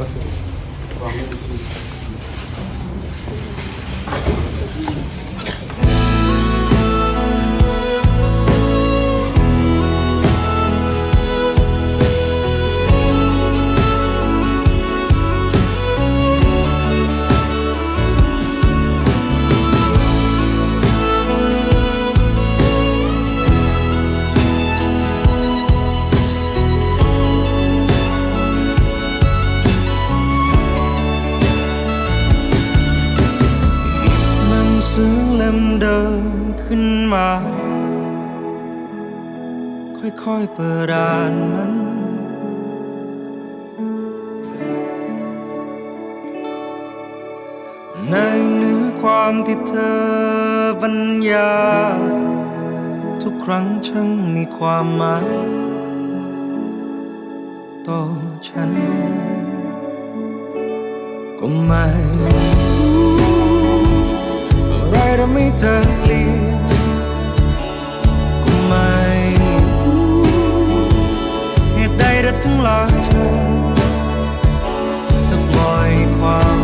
ก็คื มเดิมขึ้นมา ค่อยๆเปิดอ่านมันในเนื้อความที่เธอบรรยายทุกครั้งช่างมีความหมายต่อฉัน ก็ไม่รู้ ไรทำให้เธอเปลี่ยนก็ไม่รู้เหตุใดเธอถึงหลาเธอจะปล่อยความ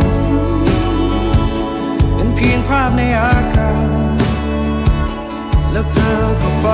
เป็นเพียงภาพในอากาศแล้วเธอก็ไป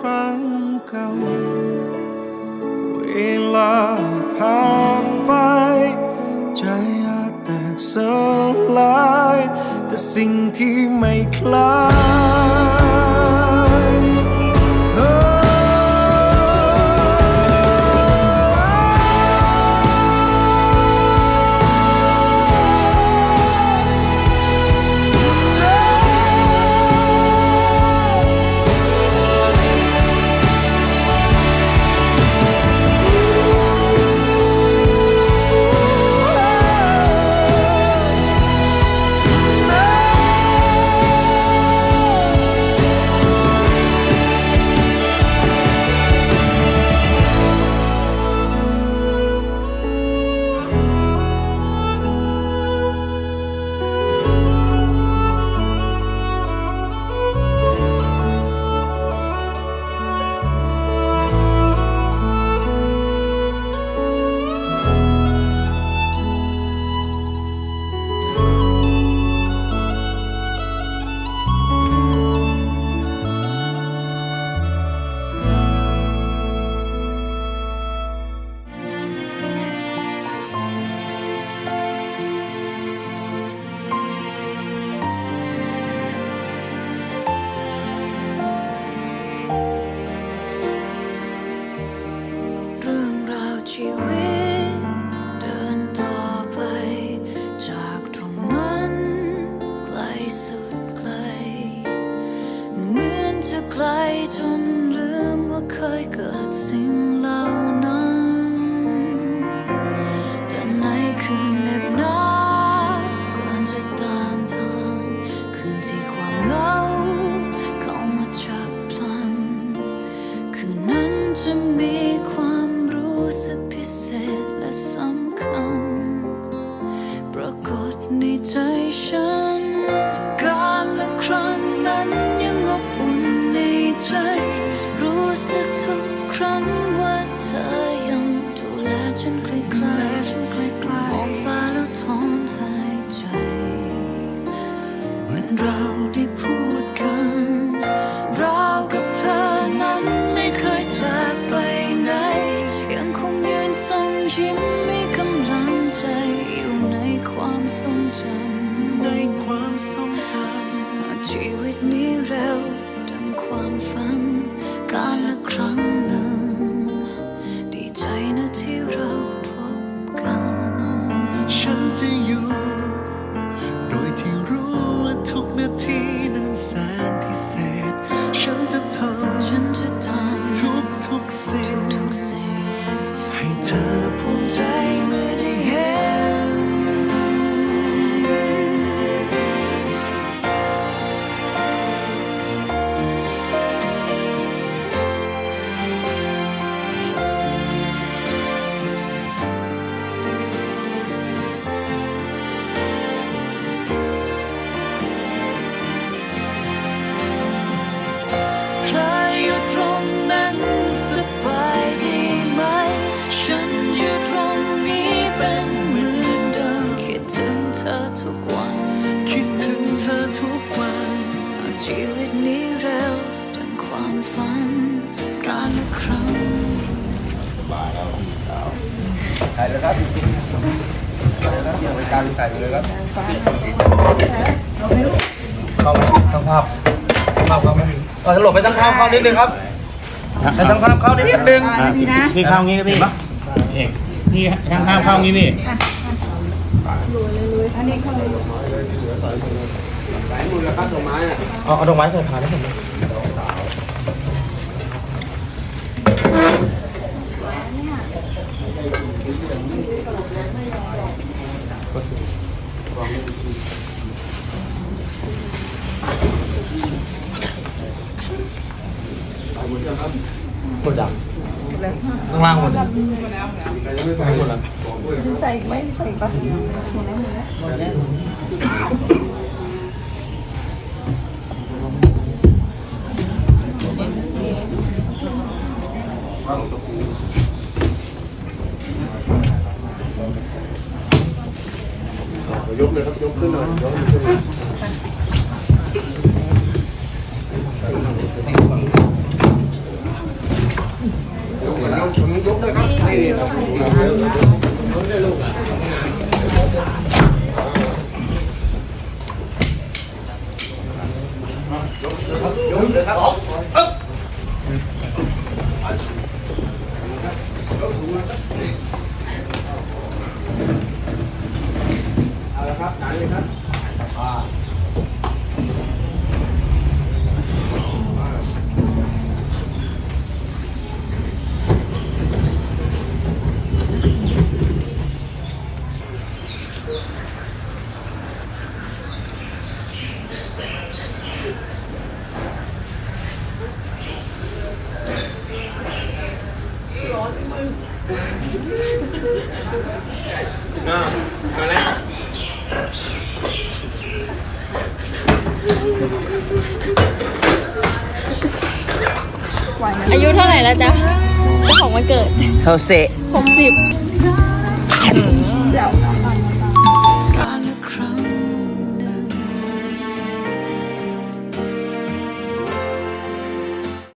ครั้งเก่า เวลาผ่านไป ใจอาจแตกสลาย แต่สิ่งที่ไม่คล้าย จะไกลจนลืมว่าเคยเกิดสิ่งเหล่านั้นแต่ในคืนเน็บหนาวก่อนจะตานทานคืนที่ความเหงาเข้ามาจับพลัน คืนนั้นจะมีความ ยืนส่งยิ้มให้กำลังใจอยู่ในความทรงจำในความทรงจำชีวิตนี้เร็วดังความฝันการละครั้งหนึ่ง ดีใจนะที่เราพบกัน ฉันจะอยู่ ชีวิตนี้เร็วดังความฝันการละครั้งถ่ายเลยครับถ่ายเลยครับอย่างรายการถ่ายเลยครับเข้าไหมทั้งภาพภาพเข้าไหมเอสลบไปทั้งภาพเข้านิดนึงครับไปทั้งภาพเข้านิดนึงพี่เข้างี้พี่เอกพี่ทางข้ามเข้างี้พี่หลายมือแล้ วครับดอกไม้อะเอาเอาดอกไม้ใส่ขาได้ผมหมดจังข้างล่างหมดหมดแล้ว ยกเลยครับยกขึ้นหน่อยยกขึ้น อายุเท่าไหร่แล้วจ๊ะเจ้าของวันเกิดเฮาเซหกสิบ